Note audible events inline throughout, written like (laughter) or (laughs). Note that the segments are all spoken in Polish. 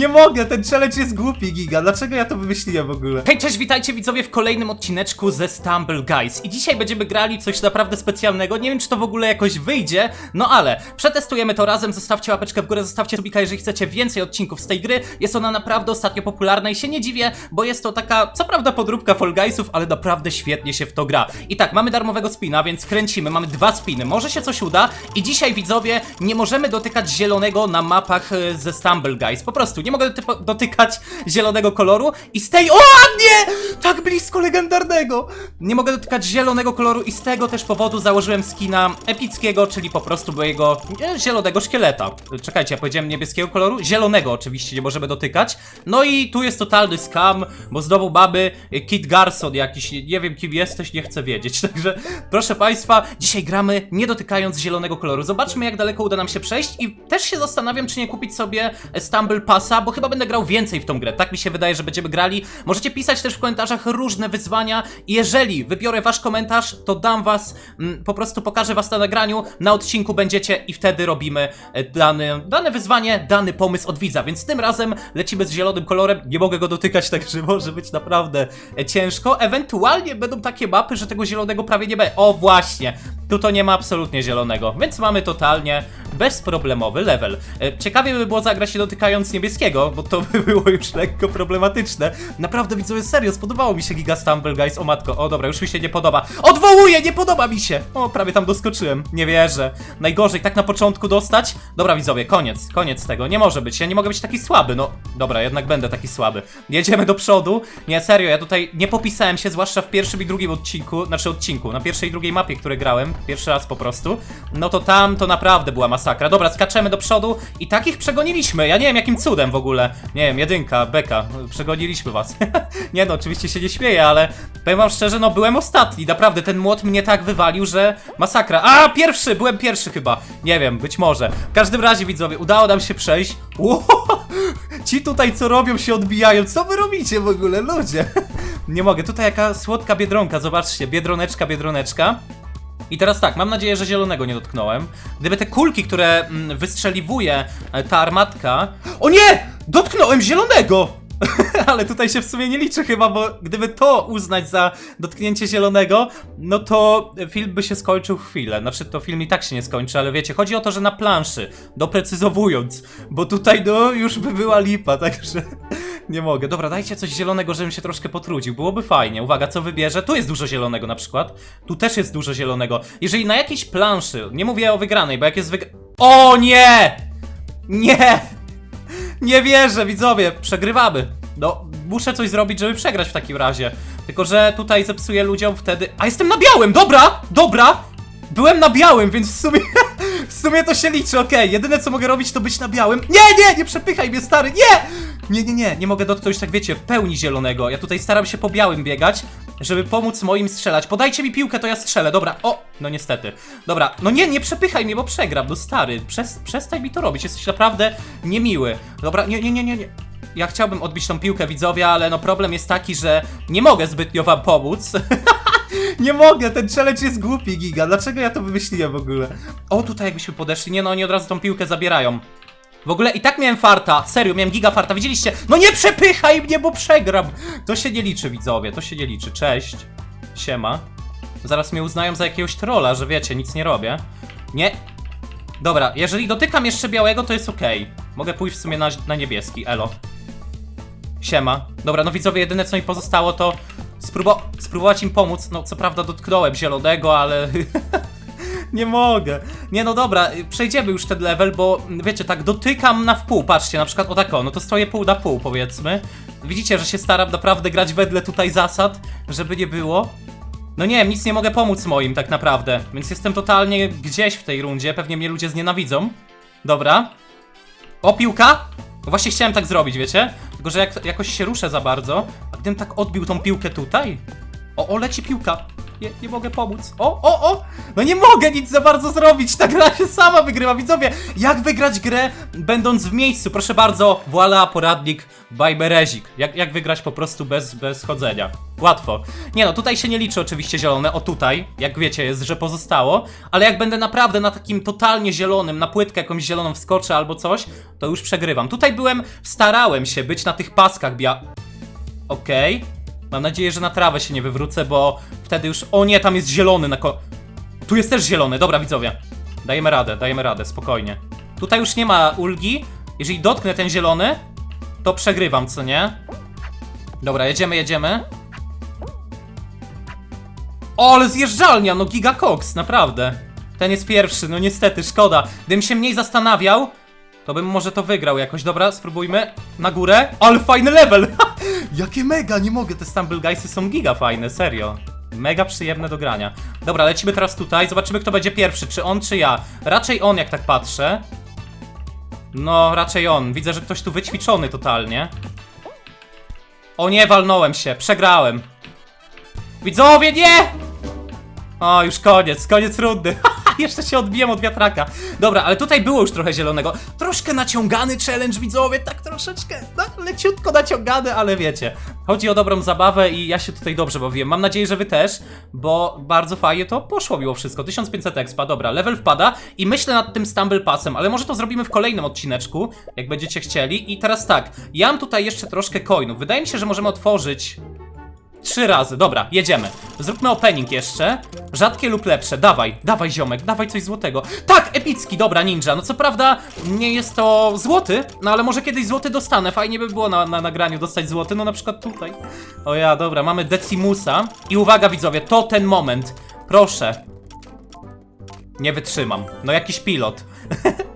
Nie mogę, ten challenge jest głupi, giga. Dlaczego ja to wymyśliłem w ogóle? Hej, cześć, witajcie widzowie w kolejnym odcineczku ze Stumble Guys. I dzisiaj będziemy grali coś naprawdę specjalnego. Nie wiem, czy to w ogóle jakoś wyjdzie, no ale przetestujemy to razem. Zostawcie łapeczkę w górę, zostawcie subika, jeżeli chcecie więcej odcinków z tej gry. Jest ona naprawdę ostatnio popularna i się nie dziwię, bo jest to taka, co prawda, podróbka Fall Guysów, ale naprawdę świetnie się w to gra. I tak, mamy darmowego spina, więc kręcimy. Mamy dwa spiny. Może się coś uda. I dzisiaj, widzowie, nie możemy dotykać zielonego na mapach e, ze Stumble Guys. Po prostu nie mogę doty- dotykać zielonego koloru i z tej. O nie! Tak blisko legendarnego! Nie mogę dotykać zielonego koloru i z tego też powodu założyłem skina epickiego, czyli po prostu mojego e, zielonego szkieleta. Czekajcie, ja powiedziałem niebieskiego koloru? Zielonego oczywiście nie możemy dotykać. No i tu jest totalny scam, bo znowu mamy Kit Garson jakiś, nie- nie wiem kim jesteś, nie chcę wiedzieć. (laughs) Także proszę Państwa, dzisiaj gramy nie dotykając zielonego koloru. Zobaczmy jak daleko uda nam się przejść i też się zastanawiam, czy nie kupić sobie Stumble Passa, bo chyba będę grał więcej w tą grę. Tak mi się wydaje, że będziemy grali. Możecie pisać też w komentarzach różne wyzwania jeżeli wybiorę Wasz komentarz, to dam Was, mm, po prostu pokażę Was na nagraniu, na odcinku będziecie i wtedy robimy e, dany, dane wyzwanie, dany pomysł od widza, więc tym razem lecimy z zielonym kolorem, nie mogę go dotykać, (laughs) także może być naprawdę e, ciężko. Ewentualnie będą takie mapy, że tego zielonego prawie nie będzie. O właśnie, tu to nie ma absolutnie zielonego, więc mamy totalnie bezproblemowy level. E, Ciekawie by było zagrać się dotykając niebieskiego, bo to by było już lekko problematyczne. Naprawdę widzowie, serio, spodobało mi się Giga Stumble Guys, o matko, o dobra, już mi się nie podoba. Odwołuję, nie podoba mi się! O, prawie tam doskoczyłem, nie wierzę. Najgorzej, tak na początku dostać? Dobra widzowie, koniec, koniec tego, nie może być, ja nie mogę być taki słaby, no dobra, jednak będę taki słaby. Jedziemy do przodu, nie, serio, ja tutaj nie popisałem się, zwłaszcza w pierwszym i drugim odcinku, znaczy odcinku, na pierwszej i drugiej mapie, które grałem, pierwszy raz po prostu, no to tam to naprawdę była masakra. Dobra, skaczemy do przodu i takich przegoniliśmy, ja nie wiem jakim cudem w ogóle, nie wiem, jedynka, beka, przegoniliśmy was. (laughs) nie no, oczywiście się nie śmieję, ale powiem wam szczerze, no byłem ostatni, naprawdę, ten młot mnie tak wywalił, że masakra. A, pierwszy, byłem pierwszy chyba, nie wiem, być może. W każdym razie, widzowie, udało nam się przejść. (laughs) Ci tutaj co robią się odbijają, co wy robicie w ogóle, ludzie? (laughs) nie mogę, tutaj jaka słodka biedronka, zobaczcie, biedroneczka, biedroneczka. I teraz tak, mam nadzieję, że zielonego nie dotknąłem. Gdyby te kulki, które mm, wystrzeliwuje e, ta armatka. O nie! Dotknąłem zielonego! (laughs) Ale tutaj się w sumie nie liczy chyba, bo gdyby to uznać za dotknięcie zielonego, no to film by się skończył chwilę. Znaczy, to film i tak się nie skończy, ale wiecie, chodzi o to, że na planszy, doprecyzowując, bo tutaj no już by była lipa, (laughs) także nie mogę. Dobra, dajcie coś zielonego, żebym się troszkę potrudził. Byłoby fajnie. Uwaga, co wybierze? Tu jest dużo zielonego na przykład. Tu też jest dużo zielonego. Jeżeli na jakiejś planszy, nie mówię o wygranej, bo jak jest wyg... O nie! Nie! Nie wierzę, widzowie, przegrywamy. No, muszę coś zrobić, żeby przegrać w takim razie. Tylko, że tutaj zepsuję ludziom wtedy. A jestem na białym! Dobra! Dobra! Byłem na białym, więc w sumie. (laughs) W sumie to się liczy, okej. Jedyne co mogę robić, to być na białym. Nie, nie, nie przepychaj mnie, stary! Nie! Nie, nie, nie, nie mogę dotknąć, tak wiecie, w pełni zielonego. Ja tutaj staram się po białym biegać, żeby pomóc moim strzelać. Podajcie mi piłkę, to ja strzelę, dobra. O, no niestety. Dobra, no nie, nie przepychaj mnie, bo przegram, no stary. Przez, przestań mi to robić, jesteś naprawdę niemiły. Dobra, nie, nie, nie, nie, nie. Ja chciałbym odbić tą piłkę widzowie, ale no problem jest taki, że nie mogę zbytnio wam pomóc. (laughs) nie mogę, ten challenge jest głupi, giga. Dlaczego ja to wymyśliłem w ogóle? O, tutaj jakbyśmy podeszli. Nie no, oni od razu tą piłkę zabierają. W ogóle i tak miałem farta, serio, miałem giga farta, widzieliście? No nie przepychaj mnie, bo przegram! To się nie liczy, widzowie, to się nie liczy. Cześć. Siema. Zaraz mnie uznają za jakiegoś trolla, że wiecie, nic nie robię. Nie. Dobra, jeżeli dotykam jeszcze białego, to jest okej. Mogę pójść w sumie na, na niebieski, elo. Siema. Dobra, no widzowie, jedyne co mi pozostało to spróbo spróbować im pomóc. No, co prawda dotknąłem zielonego, ale... (laughs) (laughs) Nie mogę. Nie no dobra, przejdziemy już ten level, bo wiecie, tak dotykam na wpół, patrzcie, na przykład o tak o, no to stoję pół na pół powiedzmy. Widzicie, że się staram naprawdę grać wedle tutaj zasad, żeby nie było. No nie nic nie mogę pomóc moim tak naprawdę, więc jestem totalnie gdzieś w tej rundzie, pewnie mnie ludzie znienawidzą. Dobra. O, piłka! Właśnie chciałem tak zrobić, wiecie? Tylko, że jak, jakoś się ruszę za bardzo, a gdybym tak odbił tą piłkę tutaj... O, o, leci piłka. Nie, nie mogę pomóc. O, o, o! No nie mogę nic za bardzo zrobić. Ta gra się sama wygrywa. Widzowie, jak wygrać grę będąc w miejscu? Proszę bardzo, voila, poradnik by Berezik. Jak, jak wygrać po prostu bez, bez chodzenia. Łatwo. Nie no, tutaj się nie liczy oczywiście zielone. O tutaj, jak wiecie, jest, że pozostało. Ale jak będę naprawdę na takim totalnie zielonym, na płytkę jakąś zieloną wskoczę albo coś, to już przegrywam. Tutaj byłem, starałem się być na tych paskach bia... Okej. Mam nadzieję, że na trawę się nie wywrócę, bo wtedy już... O nie, tam jest zielony na ko... Tu jest też zielony, dobra widzowie. Dajemy radę, dajemy radę, spokojnie. Tutaj już nie ma ulgi. Jeżeli dotknę ten zielony, to przegrywam, co nie? Dobra, jedziemy, jedziemy. O, ale zjeżdżalnia, no Giga Cox, naprawdę. Ten jest pierwszy, no niestety, szkoda. Gdybym się mniej zastanawiał, to bym może to wygrał jakoś. Dobra, spróbujmy. Na górę. Ale fajny level! (laughs) Jakie mega, nie mogę, te Stumble Guysy są giga fajne, serio. Mega przyjemne do grania. Dobra, lecimy teraz tutaj, zobaczymy kto będzie pierwszy, czy on, czy ja. Raczej on, jak tak patrzę. No, raczej on. Widzę, że ktoś tu wyćwiczony totalnie. O nie, walnąłem się, przegrałem. Widzowie, nie! O, już koniec, koniec rundy. (laughs) (laughs) Jeszcze się odbiłem od wiatraka. Dobra, ale tutaj było już trochę zielonego. Troszkę naciągany challenge, widzowie, tak troszeczkę, no, leciutko naciągany, ale wiecie. Chodzi o dobrą zabawę i ja się tutaj dobrze bawiłem. Mam nadzieję, że wy też, bo bardzo fajnie to poszło mimo wszystko. 1500 expa, dobra, level wpada i myślę nad tym Stumble Passem, ale może to zrobimy w kolejnym odcineczku, jak będziecie chcieli. I teraz tak, ja mam tutaj jeszcze troszkę coinów. Wydaje mi się, że możemy otworzyć Trzy razy, dobra, jedziemy. Zróbmy opening jeszcze. Rzadkie lub lepsze, dawaj, dawaj ziomek, dawaj coś złotego. Tak, epicki, dobra, ninja. No co prawda nie jest to złoty, no ale może kiedyś złoty dostanę. Fajnie by było na, na nagraniu dostać złoty, no na przykład tutaj. O ja, dobra, mamy Decimusa. I uwaga widzowie, to ten moment. Proszę. Nie wytrzymam. No jakiś pilot. (laughs)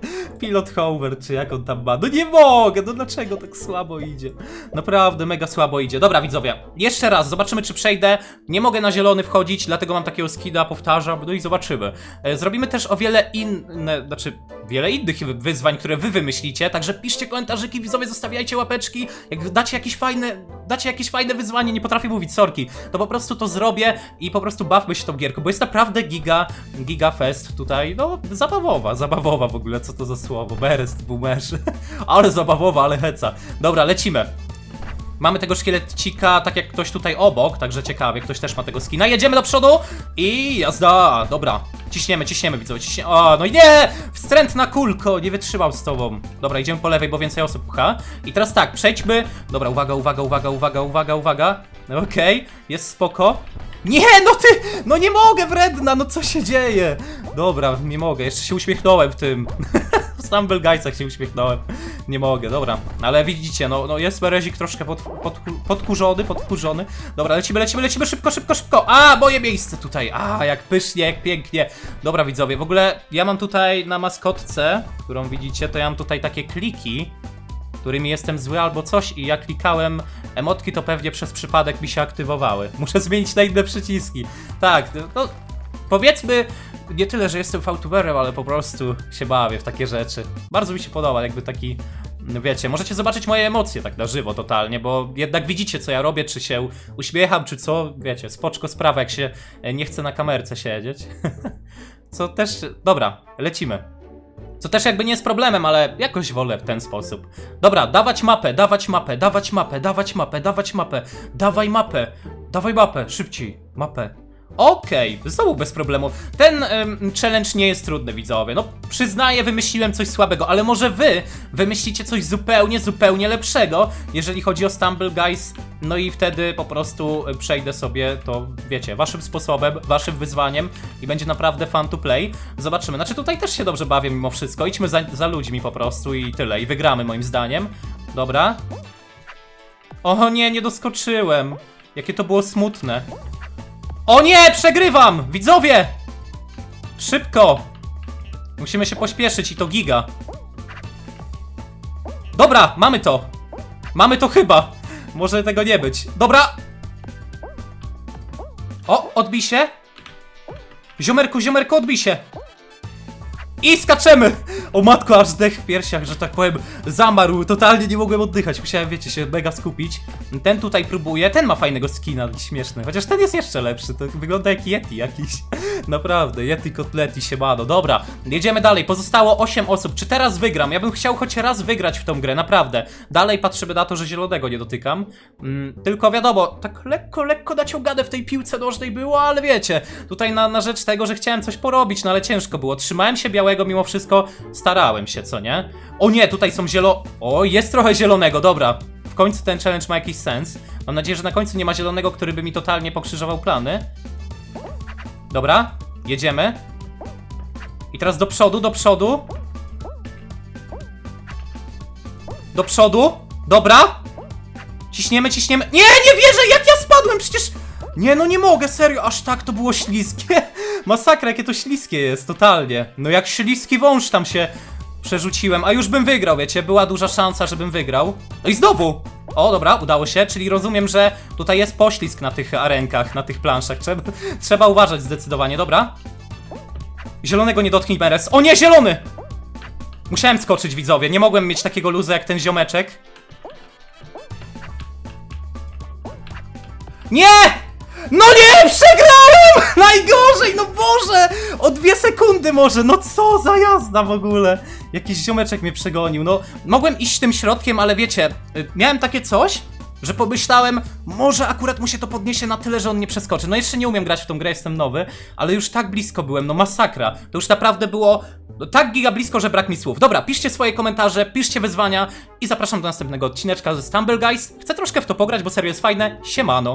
Pilot Hover, czy jak on tam ma? No nie mogę, no dlaczego tak słabo idzie? Naprawdę mega słabo idzie. Dobra widzowie, jeszcze raz, zobaczymy czy przejdę. Nie mogę na zielony wchodzić, dlatego mam takiego skida, powtarzam, no i zobaczymy. E, Zrobimy też o wiele inne, znaczy wiele innych wyzwań, które wy wymyślicie, także piszcie komentarzyki, widzowie, zostawiajcie łapeczki. Jak dacie jakieś fajne, dacie jakieś fajne wyzwanie, nie potrafię mówić sorki, to po prostu to zrobię i po prostu bawmy się tą gierką, bo jest naprawdę giga, giga fest tutaj, no zabawowa, zabawowa w ogóle, co to za słowo, berest, boomerzy, (laughs) ale zabawowa, ale heca. Dobra, lecimy. Mamy tego szkielecika, tak jak ktoś tutaj obok, także ciekawie, ktoś też ma tego skina. Jedziemy do przodu i jazda, dobra. Ciśniemy, ciśniemy, widzowie, ciśniemy. O, no i nie! Wstrętna kulko, nie wytrzymał z tobą. Dobra, idziemy po lewej, bo więcej osób pcha. I teraz tak, przejdźmy. Dobra, uwaga, uwaga, uwaga, uwaga, uwaga, uwaga. Okej, jest spoko. Nie, no ty! No nie mogę, wredna, no co się dzieje? Dobra, nie mogę, jeszcze się uśmiechnąłem w tym. (laughs) Stumble Guysach się uśmiechnąłem. Nie mogę, dobra. Ale widzicie, no, no jest Berezik troszkę pod, pod, podkurzony, podkurzony. Dobra, lecimy, lecimy, lecimy szybko, szybko, szybko. A, moje miejsce tutaj. A, jak pysznie, jak pięknie. Dobra, widzowie, w ogóle ja mam tutaj na maskotce, którą widzicie, to ja mam tutaj takie kliki, którymi jestem zły albo coś i jak klikałem emotki, to pewnie przez przypadek mi się aktywowały. Muszę zmienić na inne przyciski. Tak, no powiedzmy, nie tyle, że jestem fałtuberem, ale po prostu się bawię w takie rzeczy. Bardzo mi się podoba, jakby taki, wiecie, możecie zobaczyć moje emocje tak na żywo totalnie, bo jednak widzicie, co ja robię, czy się uśmiecham, czy co, wiecie, spoczko sprawa, jak się nie chce na kamerce siedzieć. (laughs) co też, dobra, lecimy. Co też jakby nie jest problemem, ale jakoś wolę w ten sposób. Dobra, dawać mapę, dawać mapę, dawać mapę, dawać mapę, dawać mapę, dawaj mapę, dawaj mapę, szybciej, mapę. Okej, znowu bez problemu. Ten challenge nie jest trudny, widzowie. No, przyznaję, wymyśliłem coś słabego, ale może wy wymyślicie coś zupełnie, zupełnie lepszego, jeżeli chodzi o Stumble Guys. No i wtedy po prostu y, przejdę sobie to, wiecie, waszym sposobem, waszym wyzwaniem i będzie naprawdę fun to play. Zobaczymy. Znaczy, tutaj też się dobrze bawię mimo wszystko. Idźmy za, za ludźmi po prostu i tyle. I wygramy, moim zdaniem. Dobra. O nie, nie doskoczyłem. Jakie to było smutne. O nie, przegrywam! Widzowie! Szybko! Musimy się pośpieszyć i to giga. Dobra, mamy to. Mamy to chyba. Może tego nie być. Dobra! O, odbij się. Ziomerku, ziomerku, odbij się. I skaczemy! O matko, aż dech w piersiach, że tak powiem, zamarł, totalnie nie mogłem oddychać, musiałem, wiecie, się mega skupić. Ten tutaj próbuje, ten ma fajnego skina, śmieszny, chociaż ten jest jeszcze lepszy, to wygląda jak Yeti jakiś. (laughs) Naprawdę, Yeti kotleti się bado. Dobra, jedziemy dalej, pozostało 8 osób, czy teraz wygram? Ja bym chciał choć raz wygrać w tą grę, naprawdę. Dalej patrzymy na to, że zielonego nie dotykam. Mm, tylko wiadomo, tak lekko, lekko naciągane w tej piłce nożnej było, ale wiecie, tutaj na, na rzecz tego, że chciałem coś porobić, no ale ciężko było. Trzymałem się białego mimo wszystko, starałem się, co nie? O nie, tutaj są zielo... O, jest trochę zielonego, dobra. W końcu ten challenge ma jakiś sens. Mam nadzieję, że na końcu nie ma zielonego, który by mi totalnie pokrzyżował plany. Dobra, jedziemy. I teraz do przodu, do przodu. Do przodu. Dobra. Ciśniemy, ciśniemy. Nie, nie wierzę, jak ja spadłem, przecież... Nie, no nie mogę, serio, aż tak to było śliskie. (laughs) Masakra, jakie to śliskie jest, totalnie. No jak śliski wąż tam się przerzuciłem, a już bym wygrał, wiecie, była duża szansa, żebym wygrał. No i znowu! O, dobra, udało się, czyli rozumiem, że tutaj jest poślizg na tych arenkach, na tych planszach. Trzeba, (laughs) trzeba uważać zdecydowanie, dobra? Zielonego nie dotknij, Meres. O nie, zielony! Musiałem skoczyć, widzowie, nie mogłem mieć takiego luzu jak ten ziomeczek. Nie! No nie, przegrałem! (laughs) Najgorzej, no Boże! O dwie sekundy może, no co za jazda w ogóle. Jakiś ziomeczek mnie przegonił, no mogłem iść tym środkiem, ale wiecie, y, miałem takie coś, że pomyślałem, może akurat mu się to podniesie na tyle, że on nie przeskoczy. No jeszcze nie umiem grać w tą grę, jestem nowy, ale już tak blisko byłem, no masakra. To już naprawdę było no, tak giga blisko, że brak mi słów. Dobra, piszcie swoje komentarze, piszcie wyzwania i zapraszam do następnego odcineczka ze Stumble Guys. Chcę troszkę w to pograć, bo serio jest fajne. Siemano.